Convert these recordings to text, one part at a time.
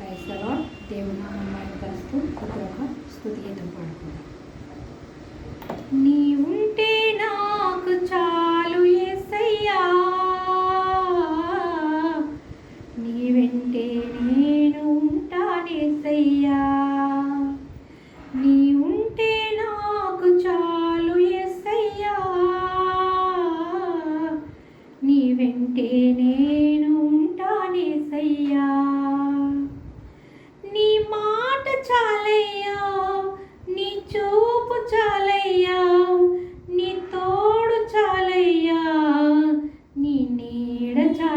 క్రైస్తవ దేవుని నామాన్ని కలుస్తూ ఒక స్థుతి గీతం పాడుకుందాం. నీవు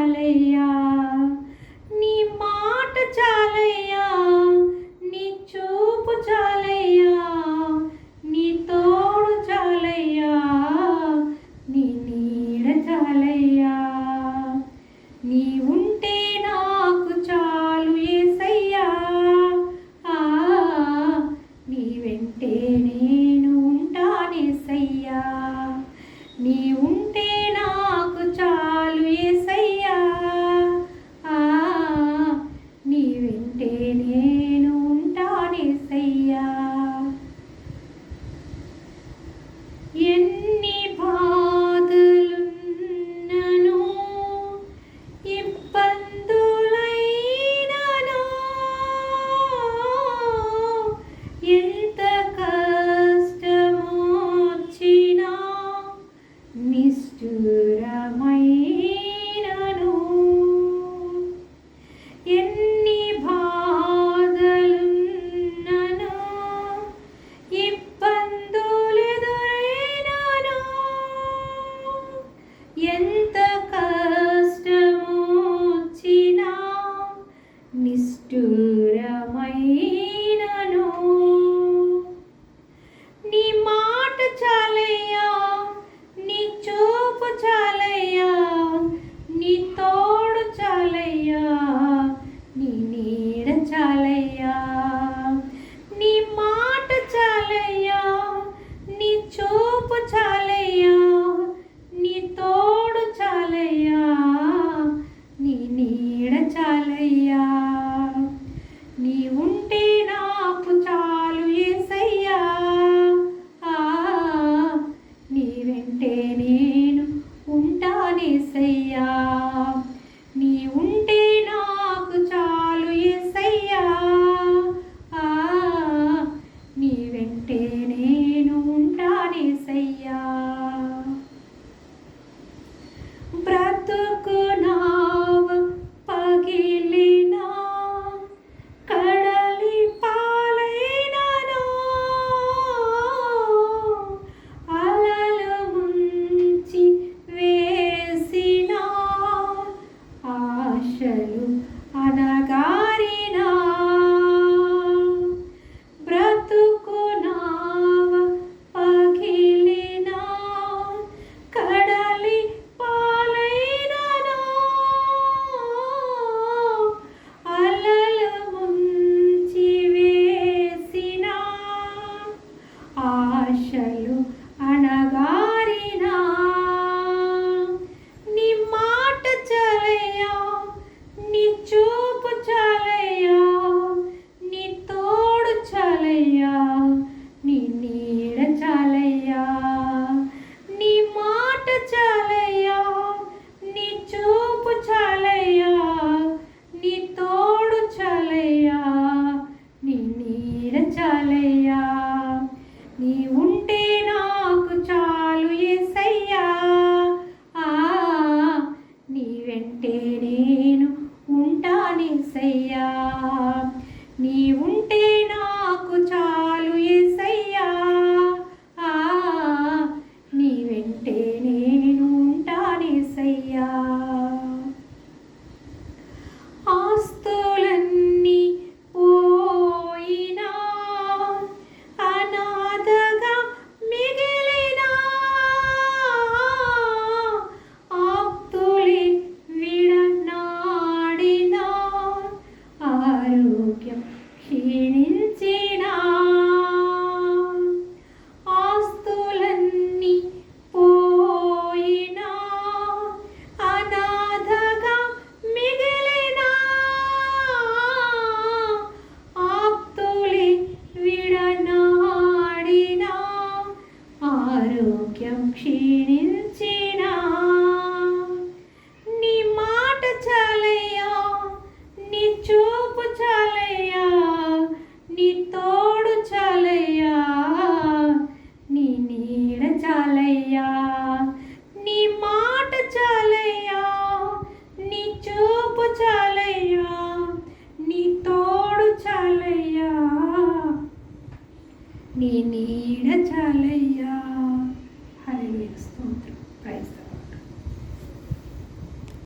அலைய చాలయ్యా నీ నీ వెంటే నేను ఉంటానేసయ్యా. 对 నీ నీడ చాలయ్యా.